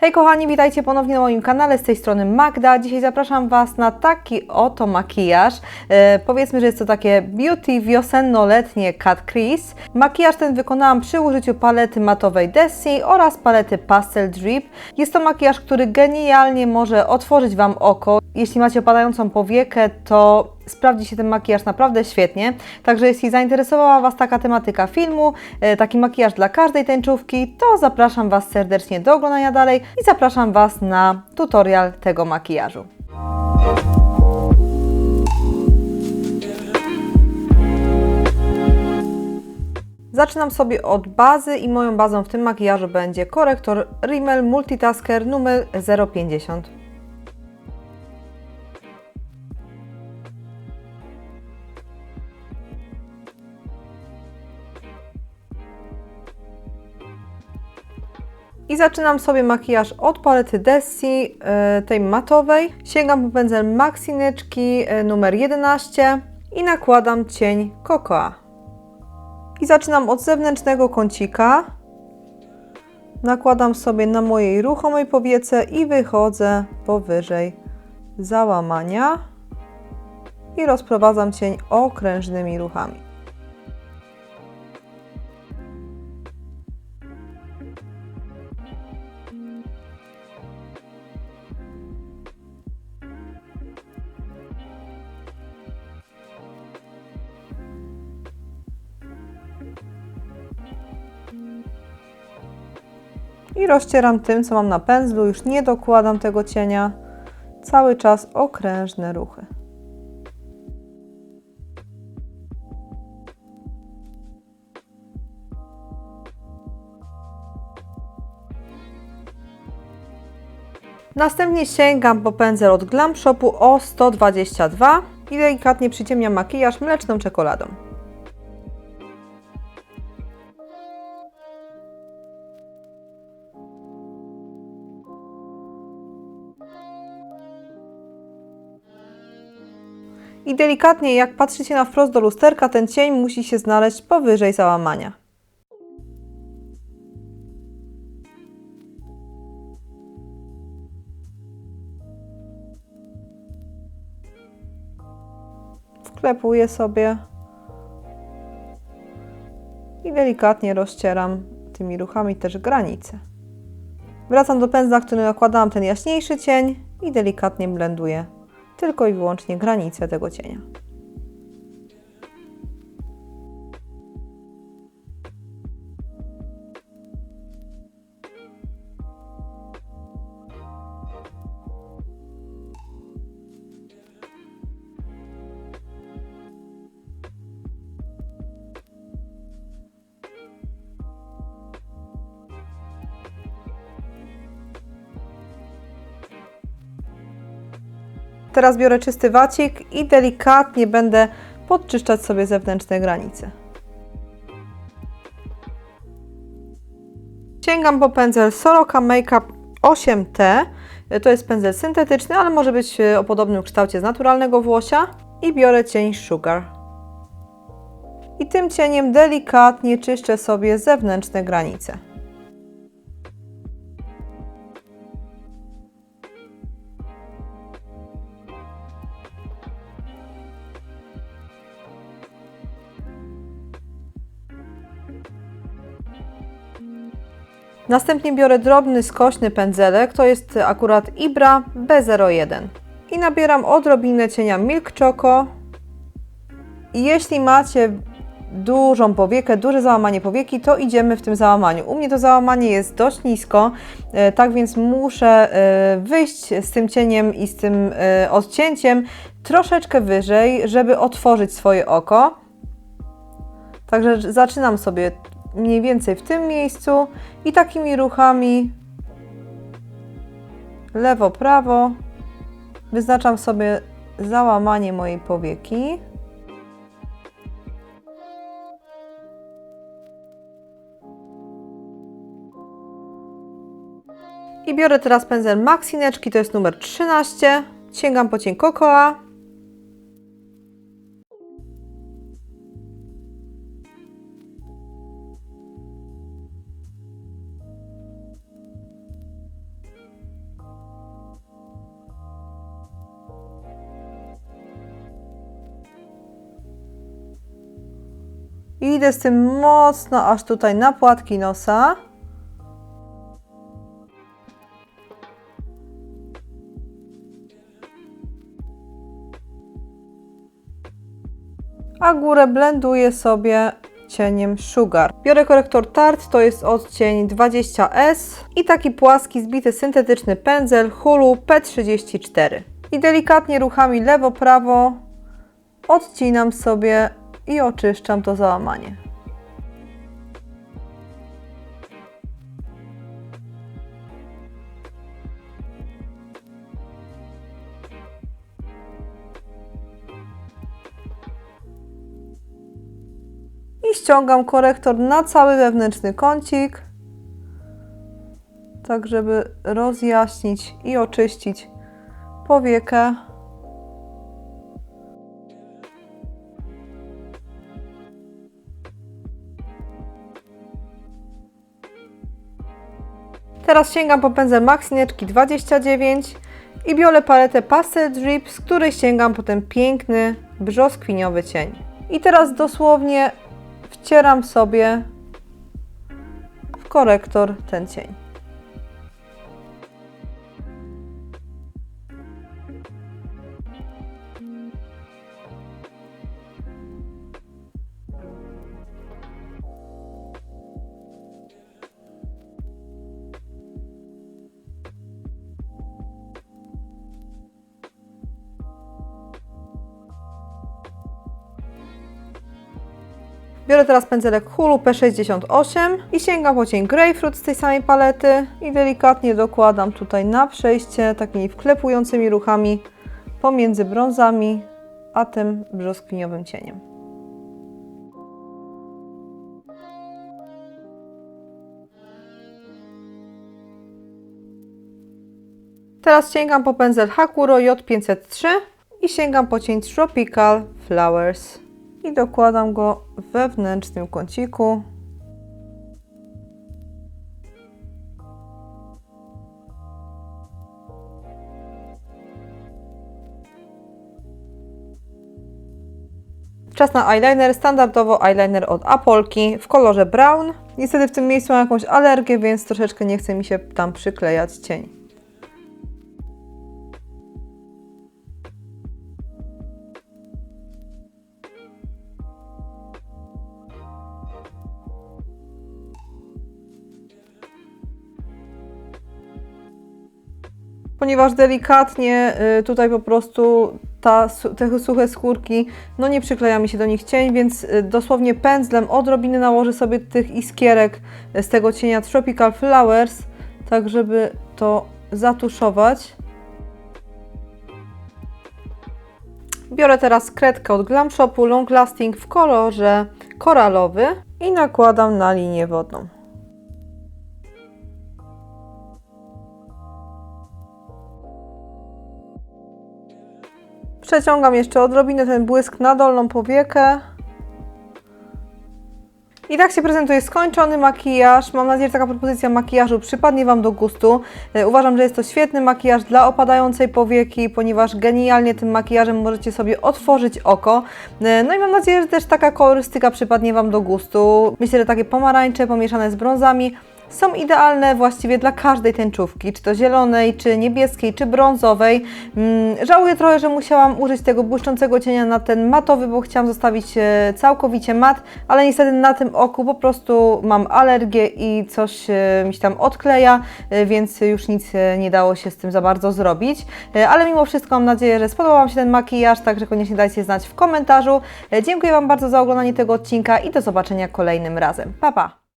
Hej kochani, witajcie ponownie na moim kanale, z tej strony Magda. Dzisiaj zapraszam Was na taki oto makijaż. E, powiedzmy, że jest to takie beauty wiosenno-letnie cut crease. Makijaż ten wykonałam przy użyciu palety matowej Desi oraz palety Pastel Drip. Jest to makijaż, który genialnie może otworzyć Wam oko. Jeśli macie opadającą powiekę, to sprawdzi się ten makijaż naprawdę świetnie. Także jeśli zainteresowała Was taka tematyka filmu, e, taki makijaż dla każdej tęczówki, to zapraszam Was serdecznie do oglądania dalej i zapraszam Was na tutorial tego makijażu. Zaczynam sobie od bazy i moją bazą w tym makijażu będzie korektor Rimmel Multitasker numer 050. I zaczynam sobie makijaż od palety Desi, e, tej matowej. Sięgam po pędzel Maxineczki e, numer 11 i nakładam cień Cocoa. I zaczynam od zewnętrznego kącika. Nakładam sobie na mojej ruchomej powiece i wychodzę powyżej załamania. I rozprowadzam cień okrężnymi ruchami. I rozcieram tym, co mam na pędzlu, już nie dokładam tego cienia, cały czas okrężne ruchy. Następnie sięgam po pędzel od Glam Shopu o 122 i delikatnie przyciemniam makijaż mleczną czekoladą. I delikatnie, jak patrzycie na wprost do lusterka, ten cień musi się znaleźć powyżej załamania. Wklepuję sobie i delikatnie rozcieram tymi ruchami też granice. Wracam do pędzla, który nakładałam ten jaśniejszy cień i delikatnie blenduję tylko i wyłącznie granice tego cienia. Teraz biorę czysty wacik i delikatnie będę podczyszczać sobie zewnętrzne granice. Sięgam po pędzel Soroka Makeup 8T. To jest pędzel syntetyczny, ale może być o podobnym kształcie z naturalnego włosia. I biorę cień Sugar. I tym cieniem delikatnie czyszczę sobie zewnętrzne granice. Następnie biorę drobny, skośny pędzelek, to jest akurat Ibra B01. I nabieram odrobinę cienia Milk Choco. I jeśli macie dużą powiekę, duże załamanie powieki, to idziemy w tym załamaniu. U mnie to załamanie jest dość nisko, e, tak więc muszę e, wyjść z tym cieniem i z tym e, odcięciem troszeczkę wyżej, żeby otworzyć swoje oko. Także zaczynam sobie mniej więcej w tym miejscu i takimi ruchami lewo, prawo wyznaczam sobie załamanie mojej powieki. I biorę teraz pędzel Maxineczki, to jest numer 13. Sięgam po cień Cocoa I idę z tym mocno aż tutaj na płatki nosa. A górę blenduję sobie cieniem Sugar. Biorę korektor Tarte, to jest odcień 20S i taki płaski, zbity syntetyczny pędzel Hulu P34. I delikatnie ruchami lewo-prawo odcinam sobie i oczyszczam to załamanie. I ściągam korektor na cały wewnętrzny kącik, tak żeby rozjaśnić i oczyścić powiekę. Teraz sięgam po pędzel Maxineczki 29 i biorę paletę Pastel Drip, z której sięgam po ten piękny, brzoskwiniowy cień. I teraz dosłownie wcieram sobie w korektor ten cień. Biorę teraz pędzelek Hulu P68 i sięgam po cień Grapefruit z tej samej palety i delikatnie dokładam tutaj na przejście takimi wklepującymi ruchami pomiędzy brązami a tym brzoskwiniowym cieniem. Teraz sięgam po pędzel Hakuro J503 i sięgam po cień Tropical Flowers i dokładam go w wewnętrznym kąciku. Czas na eyeliner, standardowo eyeliner od Apolki w kolorze brown. Niestety w tym miejscu mam jakąś alergię, więc troszeczkę nie chce mi się tam przyklejać cień. Ponieważ delikatnie y, tutaj po prostu ta, te suche skórki, no nie przykleja mi się do nich cień, więc y, dosłownie pędzlem odrobiny nałożę sobie tych iskierek z tego cienia Tropical Flowers, tak żeby to zatuszować. Biorę teraz kredkę od Glam Shopu Long Lasting w kolorze koralowy i nakładam na linię wodną. Przeciągam jeszcze odrobinę ten błysk na dolną powiekę. I tak się prezentuje skończony makijaż. Mam nadzieję, że taka propozycja makijażu przypadnie Wam do gustu. E, Uważam, że jest to świetny makijaż dla opadającej powieki, ponieważ genialnie tym makijażem możecie sobie otworzyć oko. E, No i mam nadzieję, że też taka kolorystyka przypadnie Wam do gustu. Myślę, że takie pomarańcze pomieszane z brązami są idealne właściwie dla każdej tęczówki, czy to zielonej, czy niebieskiej, czy brązowej. Mm, żałuję trochę, że musiałam użyć tego błyszczącego cienia na ten matowy, bo chciałam zostawić e, całkowicie mat, ale niestety na tym oku po prostu mam alergię i coś e, mi się tam odkleja, e, więc już nic nie dało się z tym za bardzo zrobić. Ale mimo wszystko mam nadzieję, że spodobał Wam się ten makijaż, także koniecznie dajcie znać w komentarzu. Dziękuję Wam bardzo za oglądanie tego odcinka i do zobaczenia kolejnym razem. Pa, pa!